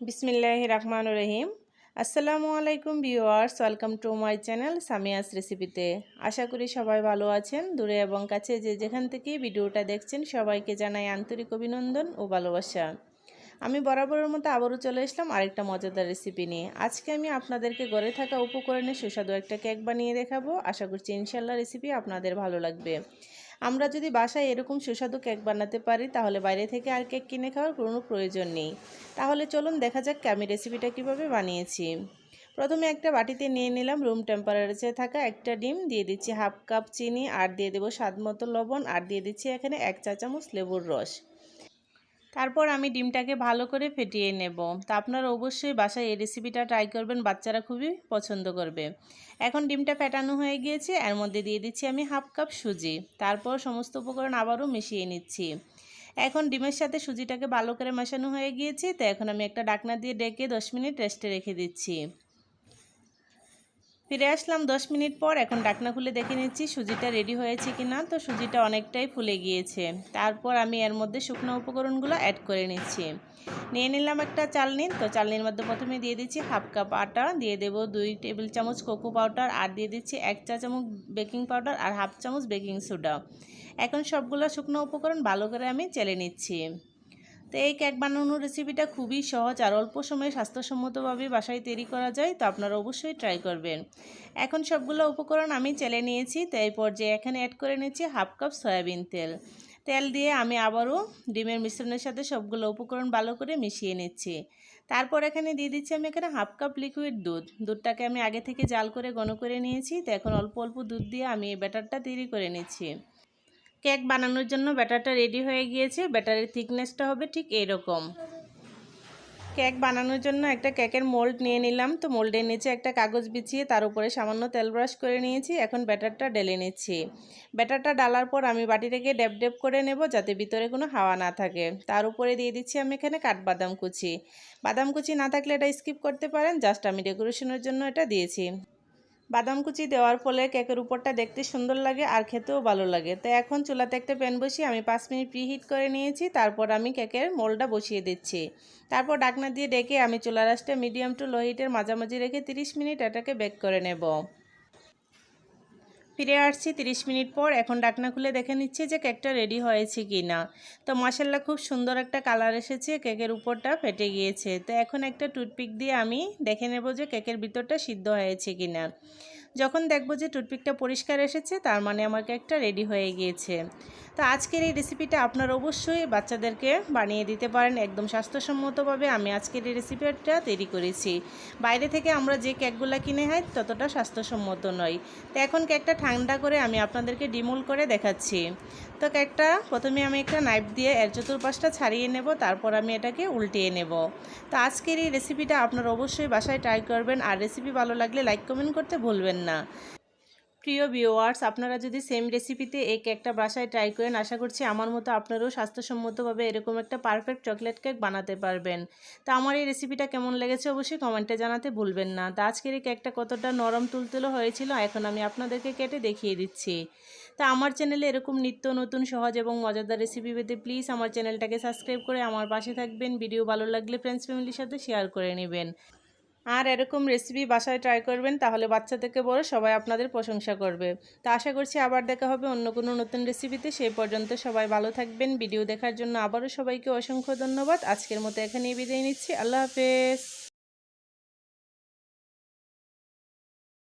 বিসমিল্লাহ রহমান রহিম। আসসালামু আলাইকুম viewers, welcome to my channel Samia's রেসিপিতে। আশা করি সবাই ভালো আছেন। দূরে এবং কাছে যে যেখান থেকে ভিডিওটা দেখছেন, সবাইকে জানাই আন্তরিক অভিনন্দন ও ভালোবাসা। আমি বরাবরের মতো আবারও চলে আসলাম আরেকটা মজাদার রেসিপি নিয়ে। আজকে আমি আপনাদেরকে গড়ে থাকা উপকরণে সুস্বাদু একটা কেক বানিয়ে দেখাবো। আশা করছি ইনশাল্লাহ রেসিপি আপনাদের ভালো লাগবে। আমরা যদি বাসায় এরকম সুস্বাদু কেক বানাতে পারি, তাহলে বাইরে থেকে আর কেক কিনে খাওয়ার কোনো প্রয়োজন নেই। তাহলে চলুন দেখা যাক আমি রেসিপিটা কীভাবে বানিয়েছি। প্রথমে একটা বাটিতে নিয়ে নিলাম রুম টেম্পারেচারে থাকা একটা ডিম, দিয়ে দিচ্ছি হাফ কাপ চিনি, আর দিয়ে দেবো স্বাদ মতো লবণ, আর দিয়ে দিচ্ছি এখানে এক চা চামচ লেবুর রস। তারপর আমি ডিমটাকে ভালো করে ফেটিয়ে নেব। তা আপনারা অবশ্যই বাসায় এই রেসিপিটা ট্রাই করবেন, বাচ্চারা খুবই পছন্দ করবে। এখন ডিমটা ফেটানো হয়ে গিয়েছে, এর মধ্যে দিয়ে দিচ্ছি আমি হাফ কাপ সুজি। তারপর সমস্ত উপকরণ আবারও মিশিয়ে নিচ্ছি। এখন ডিমের সাথে সুজিটাকে ভালো করে মেশানো হয়ে গিয়েছে, তো এখন আমি একটা ডাকনা দিয়ে ডেকে দশ মিনিট রেস্টে রেখে দিচ্ছি। ফিরে আসলাম দশ মিনিট পর, এখন ডাকনা খুলে দেখে নিচ্ছি সুজিটা রেডি হয়েছে কি না তো সুজিটা অনেকটাই ফুলে গিয়েছে। তারপর আমি এর মধ্যে শুকনো উপকরণগুলো অ্যাড করে নিচ্ছি। নিয়ে নিলাম একটা চালনি। তো চালনির মধ্যে প্রথমে দিয়ে দিচ্ছি হাফ কাপ আটা, দিয়ে দেব দুই টেবিল চামচ কোকো পাউডার আর দিয়ে দিচ্ছি এক চা চামচ বেকিং পাউডার আর হাফ চামচ বেকিং সোডা এখন সবগুলো শুকনো উপকরণ ভালো করে আমি চেলে নিচ্ছি। তো এই কেক বানানোর রেসিপিটা খুবই সহজ আর অল্প সময়ে স্বাস্থ্যসম্মতভাবে বাসায় তৈরি করা যায়, তো আপনারা অবশ্যই ট্রাই করবেন। এখন সবগুলো উপকরণ আমি চেলে নিয়েছি, তো এই পর্যায়ে এখানে অ্যাড করে নিচ্ছি হাফ কাপ সয়াবিন তেল। তেল দিয়ে আমি আবারও ডিমের মিশ্রণের সাথে সবগুলো উপকরণ ভালো করে মিশিয়ে নিচ্ছি। তারপর এখানে দিয়ে দিচ্ছি আমি এখানে হাফ কাপ লিকুইড দুধ। দুধটাকে আমি আগে থেকে জাল করে ঘন করে নিয়েছি, তো এখন অল্প অল্প দুধ দিয়ে আমি এই ব্যাটারটা তৈরি করে নিচ্ছি। কেক বানানোর জন্য ব্যাটারটা রেডি হয়ে গিয়েছে, ব্যাটারের থিকনেসটা হবে ঠিক এরকম। কেক বানানোর জন্য একটা কেকের মোল্ড নিয়ে নিলাম, তো মোল্ডের নিচে একটা কাগজ বিছিয়ে তার উপরে সামান্য তেল ব্রাশ করে নিয়েছি, এখন ব্যাটারটা ডেলে নিচ্ছি। ব্যাটারটা ডালার পর আমি বাটিটাকে ডেপ ডেপ করে নেব যাতে ভিতরে কোনো হাওয়া না থাকে। তার উপরে দিয়ে দিচ্ছি আমি এখানে কাঠবাদাম কুচি। বাদাম কুচি না থাকলে এটা স্কিপ করতে পারেন, জাস্ট আমি ডেকোরেশনের জন্য এটা দিয়েছি। বাদাম কুচি দেওয়ার ফলে কেকের উপরটা দেখতে সুন্দর লাগে আর খেতেও ভালো লাগে। তো এখন চুলাতে একটা প্যান বসিয়ে আমি পাঁচ মিনিট প্রিহিট করে নিয়েছি, তারপর আমি কেকের মোলটা বসিয়ে দিচ্ছি। তারপর ডাকনা দিয়ে ডেকে আমি চুলা রাসটা মিডিয়াম টু লো হিটের মাঝামাঝি রেখে 30 মিনিট এটাকে বেক করে নেব। ফিরে আসছি 30 মিনিট পর। এখন ডাকনা খুলে দেখে নিচ্ছি যে কেকটা রেডি হয়েছে কি না তো মশাল্লা খুব সুন্দর একটা কালার এসেছে, কেকের উপরটা ফেটে গিয়েছে। তো এখন একটা টুথপিক দিয়ে আমি দেখে নেব যে কেকের ভিতরটা সিদ্ধ হয়েছে কি না যখন দেখব যে টুথপিকটা পরিষ্কার এসেছে, তার মানে আমার কেকটা রেডি হয়ে গিয়েছে। তো আজকের এই রেসিপিটা আপনারা অবশ্যই বাচ্চাদেরকে বানিয়ে দিতে পারেন। একদম স্বাস্থ্যসম্মতভাবে আমি আজকের এই রেসিপিটা তৈরি করেছি। বাইরে থেকে আমরা যে কেকগুলো কিনে হয় ততটা স্বাস্থ্যসম্মত নয়। তো এখন কেকটা ঠান্ডা করে আমি আপনাদেরকে ডিমোল করে দেখাচ্ছি। তো কেকটা প্রথমে আমি একটা নাইফ দিয়ে এর চতুর্পাশটা ছাড়িয়ে নেব, তারপর আমি এটাকে উল্টিয়ে নেব। তো আজকের এই রেসিপিটা আপনারা অবশ্যই বাসায় ট্রাই করবেন। আর রেসিপি ভালো লাগলে লাইক কমেন্ট করতে ভুলবেন না। প্রিয় ভিওয়ার্স আপনারা যদি সেম রেসিপিতে এই কেকটা বাসায় ট্রাই করেন, আশা করছি আমার মতো আপনারাও স্বাস্থ্যসম্মতভাবে এরকম একটা পারফেক্ট চকলেট কেক বানাতে পারবেন। তো আমার এই রেসিপিটা কেমন লেগেছে অবশ্যই কমেন্টে জানাতে ভুলবেন না। তো আজকের এই কেকটা কতটা নরম তুলতুলো হয়েছিল, এখন আমি আপনাদেরকে কেটে দেখিয়ে দিচ্ছি। তা আমার চ্যানেলে এরকম নিত্য নতুন, সহজ এবং মজাদার রেসিপি পেতে প্লিজ আমার চ্যানেলটাকে সাবস্ক্রাইব করে আমার পাশে থাকবেন। ভিডিও ভালো লাগলে ফ্রেন্ডস ফ্যামিলির সাথে শেয়ার করে নেবেন। আর এরকম রেসিপি বাসায় ট্রাই করবেন, তাহলে বাচ্চা থেকে বড় সবাই আপনাদের প্রশংসা করবে। তো আশা করছি আবার দেখা হবে অন্য কোনো নতুন রেসিপিতে সেই পর্যন্ত সবাই ভালো থাকবেন। ভিডিও দেখার জন্য আবারও সবাইকে অসংখ্য ধন্যবাদ। আজকের মতো এখানেই বিদায় নিচ্ছি। আল্লাহ হাফেজ।